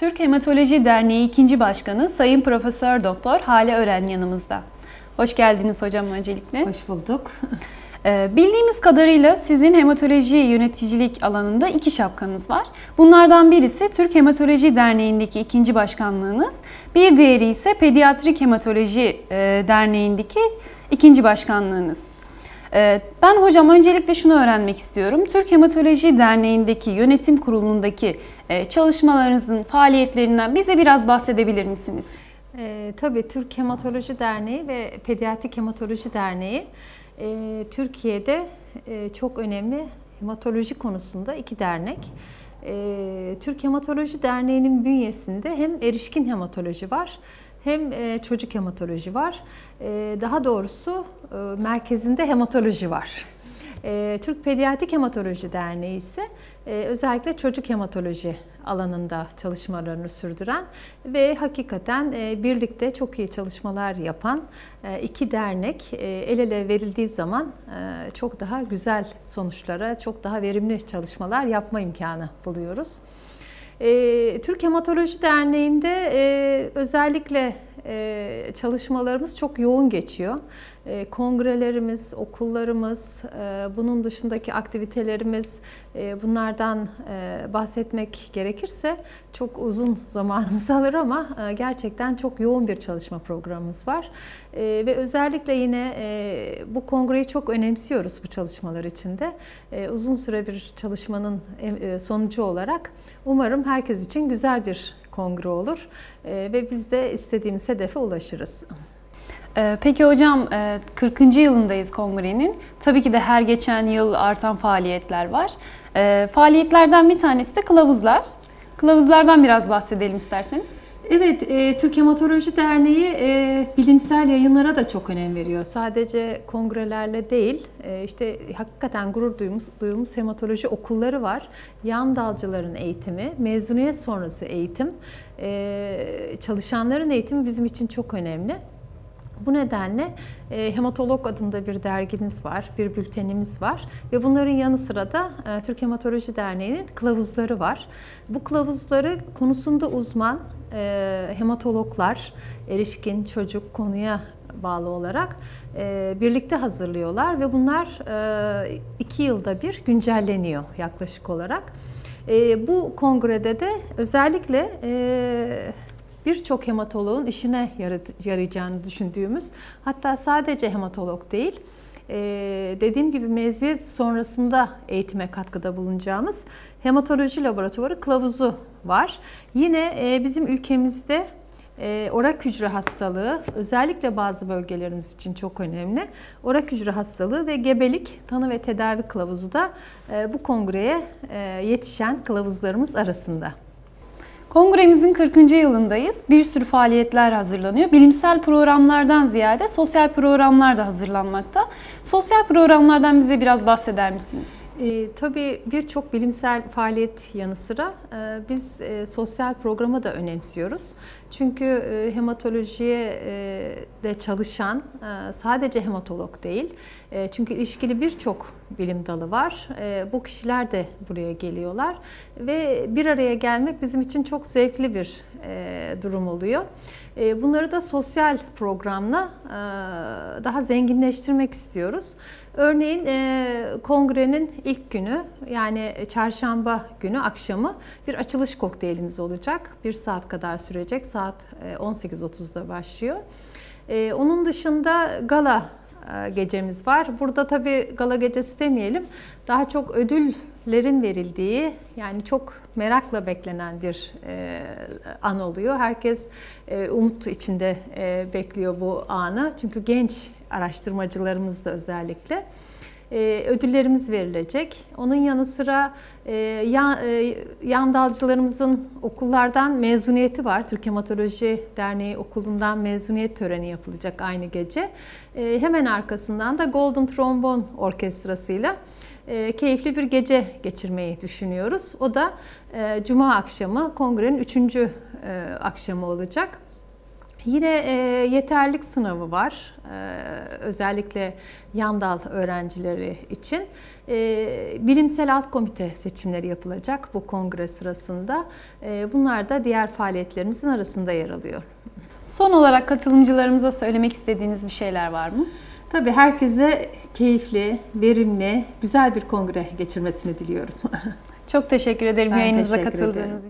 Türk Hematoloji Derneği 2. Başkanı Sayın Profesör Doktor Hale Ören yanımızda. Hoş geldiniz hocam öncelikle. Hoş bulduk. Ee, bildiğimiz kadarıyla sizin hematoloji yöneticilik alanında iki şapkanız var. Bunlardan birisi Türk Hematoloji Derneği'ndeki ikinci başkanlığınız. Bir diğeri ise Pediatrik Hematoloji e, Derneği'ndeki ikinci başkanlığınız. Ee, ben hocam öncelikle şunu öğrenmek istiyorum. Türk Hematoloji Derneği'ndeki yönetim kurulundaki çalışmalarınızın faaliyetlerinden bize biraz bahsedebilir misiniz? E, tabii Türk Hematoloji Derneği ve Pediatrik Hematoloji Derneği e, Türkiye'de e, çok önemli hematoloji konusunda iki dernek. E, Türk Hematoloji Derneği'nin bünyesinde hem erişkin hematoloji var hem e, çocuk hematoloji var. E, daha doğrusu e, merkezinde hematoloji var. E, Türk Pediatrik Hematoloji Derneği ise e, özellikle çocuk hematoloji alanında çalışmalarını sürdüren ve hakikaten e, birlikte çok iyi çalışmalar yapan e, iki dernek el ele verildiği zaman çok daha güzel sonuçlara, çok daha verimli çalışmalar yapma imkanı buluyoruz. Türk Hematoloji Derneği'nde özellikle çalışmalarımız çok yoğun geçiyor. Ee, kongrelerimiz, okullarımız, e, bunun dışındaki aktivitelerimiz, e, bunlardan e, bahsetmek gerekirse çok uzun zamanımız alır ama gerçekten çok yoğun bir çalışma programımız var. Ve özellikle yine bu kongreyi çok önemsiyoruz bu çalışmalar içinde. Uzun süre bir çalışmanın sonucu olarak umarım herkes için güzel bir kongre olur ve biz de istediğimiz hedefe ulaşırız. Ee, peki hocam 40. E, yılındayız kongrenin. Tabii ki de her geçen yıl artan faaliyetler var. Ee, faaliyetlerden bir tanesi de kılavuzlar. Kılavuzlardan biraz bahsedelim isterseniz. Evet, e, Türk Hematoloji Derneği e, bilimsel yayınlara da çok önem veriyor. Sadece kongrelerle değil, e, işte hakikaten gurur duyduğumuz, duyduğumuz hematoloji okulları var. Yan dalcıların eğitimi, mezuniyet sonrası eğitim, e, çalışanların eğitimi bizim için çok önemli. Bu nedenle e, Hematolog adında bir dergimiz var, bir bültenimiz var ve bunların yanı sıra da e, Türk Hematoloji Derneği'nin kılavuzları var. Bu kılavuzları konusunda uzman e, hematologlar, erişkin çocuk konuya bağlı olarak e, birlikte hazırlıyorlar ve bunlar e, iki yılda bir güncelleniyor yaklaşık olarak. E, bu kongrede de özellikle e, birçok hematoloğun işine yarayacağını düşündüğümüz hatta sadece hematolog değil dediğim gibi mezuniyet sonrasında eğitime katkıda bulunacağımız hematoloji laboratuvarı kılavuzu var. Yine bizim ülkemizde orak hücre hastalığı özellikle bazı bölgelerimiz için çok önemli. Orak hücre hastalığı ve gebelik tanı ve tedavi kılavuzu da bu kongreye yetişen kılavuzlarımız arasında. Kongremizin 40. yılındayız. Bir sürü faaliyetler hazırlanıyor. Bilimsel programlardan ziyade sosyal programlar da hazırlanmakta. Sosyal programlardan bize biraz bahseder misiniz? E, tabii birçok bilimsel faaliyet yanı sıra e, biz e, sosyal programı da önemsiyoruz. Çünkü e, hematolojiye e, de çalışan e, sadece hematolog değil. E, çünkü ilişkili birçok bilim dalı var. E, bu kişiler de buraya geliyorlar ve bir araya gelmek bizim için çok zevkli bir e, durum oluyor. E, bunları da sosyal programla e, daha zenginleştirmek istiyoruz. Örneğin e, kongrenin ilk günü yani çarşamba günü akşamı bir açılış kokteylimiz olacak. Bir saat kadar sürecek. Saat 18.30'da başlıyor. Onun dışında gala gecemiz var. Burada tabii gala gecesi demeyelim. Daha çok ödüllerin verildiği yani çok merakla beklenen bir an oluyor. Herkes umut içinde bekliyor bu anı. Çünkü genç araştırmacılarımız da özellikle e, ödüllerimiz verilecek. Onun yanı sıra e, e, yan dalcılarımızın okullardan mezuniyeti var. Türk Hematoloji Derneği okulundan mezuniyet töreni yapılacak aynı gece. E, hemen arkasından da Golden Trombone Orkestrası'yla e, keyifli bir gece geçirmeyi düşünüyoruz. O da e, Cuma akşamı kongrenin üçüncü e, akşamı olacak. Yine e, yeterlik sınavı var. E, özellikle yan dal öğrencileri için. E, bilimsel alt komite seçimleri yapılacak bu kongre sırasında. E, bunlar da diğer faaliyetlerimizin arasında yer alıyor. Son olarak katılımcılarımıza söylemek istediğiniz bir şeyler var mı? Tabii herkese keyifli, verimli, güzel bir kongre geçirmesini diliyorum. Çok teşekkür ederim Ben yayınımıza katıldığınız için.